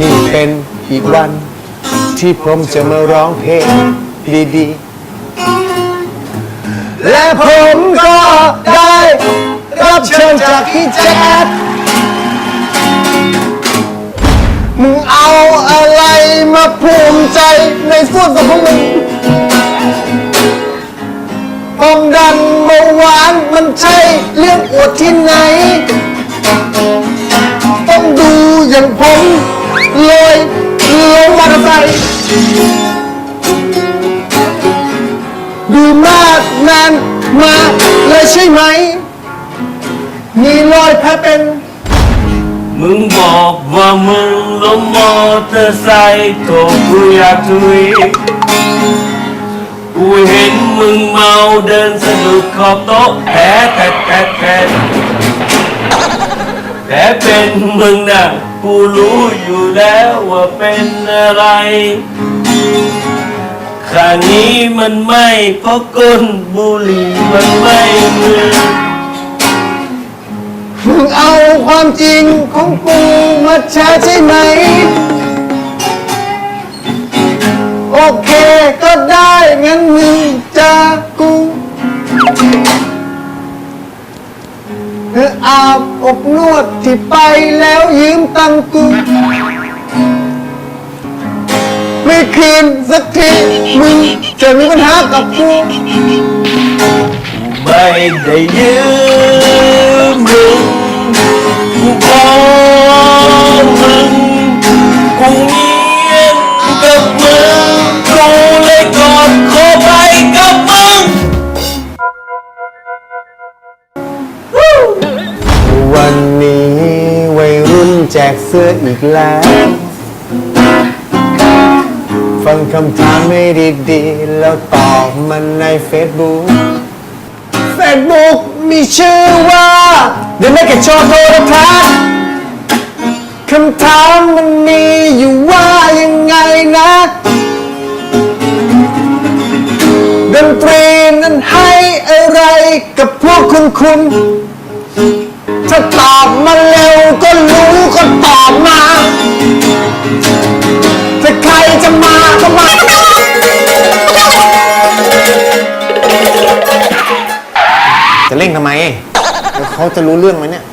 นี่เป็นอีกวัน ที่ผมจะมาร้องเพลงดีๆ และผมก็ได้รับเชิญจากพี่แจ๊ดมึงเอาอะไรมาภูมิใจในส่วนของพวกมึงความดันเบาหวานมันใช่เรื่องอวดที่ไหน ต้องดูอย่างผม เลยลงมอเตอร์ไซค์ดูมากนานมาเลยใช่ไหม มีรอยแผลเป็น มึงบอกว่ามึงล้มมอเตอร์ไซค์โถกูอยากทุยกูเห็นมึงเมาเดินสะดุดขอบโต๊ะ แผลเป็นมึงนะกูรู้อยู่แล้วว่าเป็นอะไรคราวนี้มันไม่เพราะก้นบุหรี่มันไม่มือมึงเอาความจริงของกูมาแชร์ใช่ไหม โอเคก็ได้ เอออาบอบนวดที่ไปแล้วยืมตังค์กู ไม่คืนสักทีมึงจะมีปัญหากับกู ไม่ได้ยืมมึงกูขอ แจกเสื้ออีกแล้ว ฟังคำถามให้ดีๆ แล้วตอบมันในเฟซบุ๊กเฟซบุ๊กมีชื่อว่า The Naked Show โทรทัศน์คำถามมันมีอยู่ว่ายังไงนะดนตรีนั้นให้อะไรกับพวกคุณคุณ ถ้าตอบมาเร็ว เร่งทำไมเดี๋ยวเขาจะรู้เรื่องไหมเนี่ย